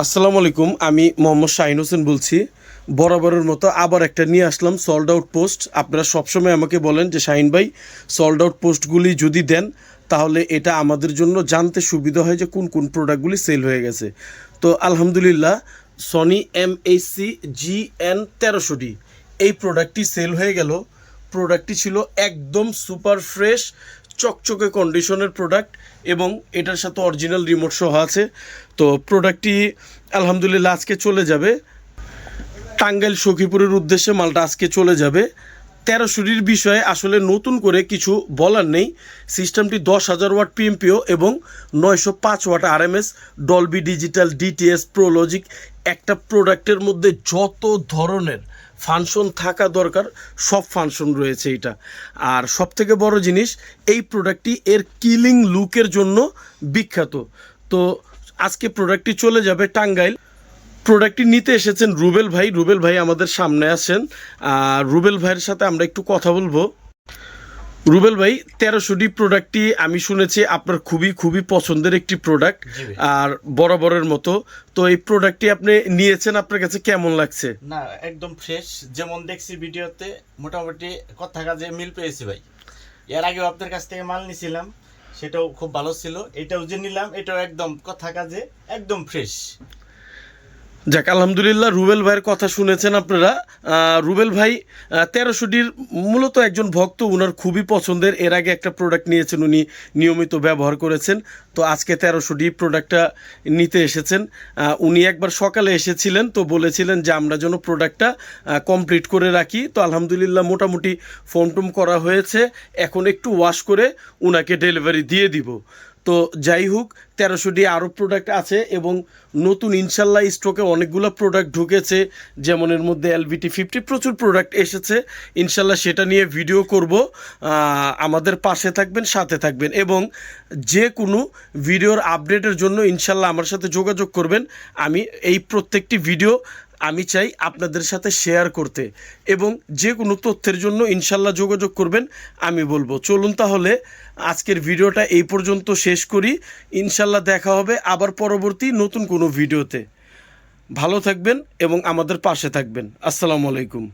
আসসালামু আলাইকুম, আমি মোহাম্মদ শাহিন হোসেন বলছি। বরাবরের মতো আবার একটা নিয়ে আসলাম সল্ড আউট পোস্ট আপনারা সবসময় আমাকে বলেন যে, শাহিন ভাই সল্ড আউট পোস্টগুলি যদি দেন, তাহলে এটা আমাদের জন্য জানতে সুবিধা হয় যে, কোন কোন প্রোডাক্টগুলি সেল হয়ে গেছে। তো আলহামদুলিল্লাহ Sony M HC G N তেরোশো ডি এই প্রোডাক্টটি সেল হয়ে গেল। প্রোডাক্টটি ছিল একদম সুপার ফ্রেশ চকচকে কন্ডিশনের প্রোডাক্ট এবং এটার সাথে অরিজিনাল রিমোট সহ আছে। তো প্রোডাক্টটি আলহামদুলিল্লাহ আজকে চলে যাবে। টাঙ্গাইল সখীপুরের উদ্দেশ্যে মালটা আজকে চলে যাবে। তেরোশোটির বিষয়ে আসলে নতুন করে কিছু বলার নেই। সিস্টেমটি দশ হাজার ওয়াট পিএমপিও এবং নয়শো পাঁচ watt RMS, Dolby digital DTS, prologic একটা প্রোডাক্টের মধ্যে যত ধরনের ফাংশন থাকা দরকার, সব ফাংশন রয়েছে এটা। আর সব থেকে বড় জিনিস, এই প্রোডাক্টটি এর কিলিং লুকের জন্য বিখ্যাত। তো আজকে প্রোডাক্টটি চলে যাবে টাঙ্গাইল। প্রোডাক্টটি নিতে এসেছেন রুবেল ভাই। রুবেল ভাই আমাদের সামনে আছেন। আর রুবেল ভাইয়ের সাথে আমরা একটু কথা বলব। রুবেল ভাই তেরোশো ডি প্রোডাক্টটি আমি শুনেছি আপনার খুবই খুবই পছন্দের একটি প্রোডাক্ট আর বরাবরের মতো। তো এই প্রোডাক্টটি আপনি নিয়েছেন আপনার কাছে কেমন লাগছে? না একদম ফ্রেশ যেমন দেখছি ভিডিওতে মোটামুটি কথা কাজে মিল পেয়েছি ভাই। এর আগেও আপনার কাছ থেকে মাল নিছিলাম সেটাও খুব ভালো ছিল। এটাও যে নিলাম এটাও একদম কথা কাজে একদম ফ্রেশ যাক, আলহামদুলিল্লাহ রুবেল ভাইয়ের কথা শুনেছেন আপনারা। রুবেল ভাই তেরোশোটির মূলত একজন ভক্ত, উনার খুবই পছন্দের। এর আগে একটা প্রোডাক্ট নিয়েছেন, উনি নিয়মিত ব্যবহার করেছেন। তো আজকে তেরোশোটি প্রোডাক্টটা নিতে এসেছেন। উনি একবার সকালে এসেছিলেন, তো বলেছিলেন যে আমরা যেন প্রোডাক্টটা কমপ্লিট করে রাখি। তো আলহামদুলিল্লাহ মোটামুটি ফোন টোম করা হয়েছে। এখন একটু ওয়াশ করে উনাকে ডেলিভারি দিয়ে দিব। তো যাই হোক তেরোশোটি আরও প্রোডাক্ট আছে এবং নতুন ইনশাল্লাহ স্টকে অনেকগুলো প্রোডাক্ট ঢুকেছে। যেমন এর মধ্যে এলবিটি ফিফটি প্রচুর প্রোডাক্ট এসেছে। ইনশাল্লাহ সেটা নিয়ে ভিডিও করব। আমাদের পাশে থাকবেন, সাথে থাকবেন এবং যে কোনো ভিডিওর আপডেটের জন্য ইনশাল্লাহ আমার সাথে যোগাযোগ করবেন। আমি এই প্রত্যেকটি ভিডিও আমি চাই আপনাদের সাথে শেয়ার করতে এবং যে কোনো তথ্যের জন্য ইনশাল্লাহ যোগাযোগ করবেন, আমি বলব। চলুন তাহলে আজকের ভিডিওটা এই পর্যন্ত শেষ করি। ইনশাল্লাহ দেখা হবে আবার পরবর্তী নতুন কোনো ভিডিওতে। ভালো থাকবেন এবং আমাদের পাশে থাকবেন। আসসালামু আলাইকুম।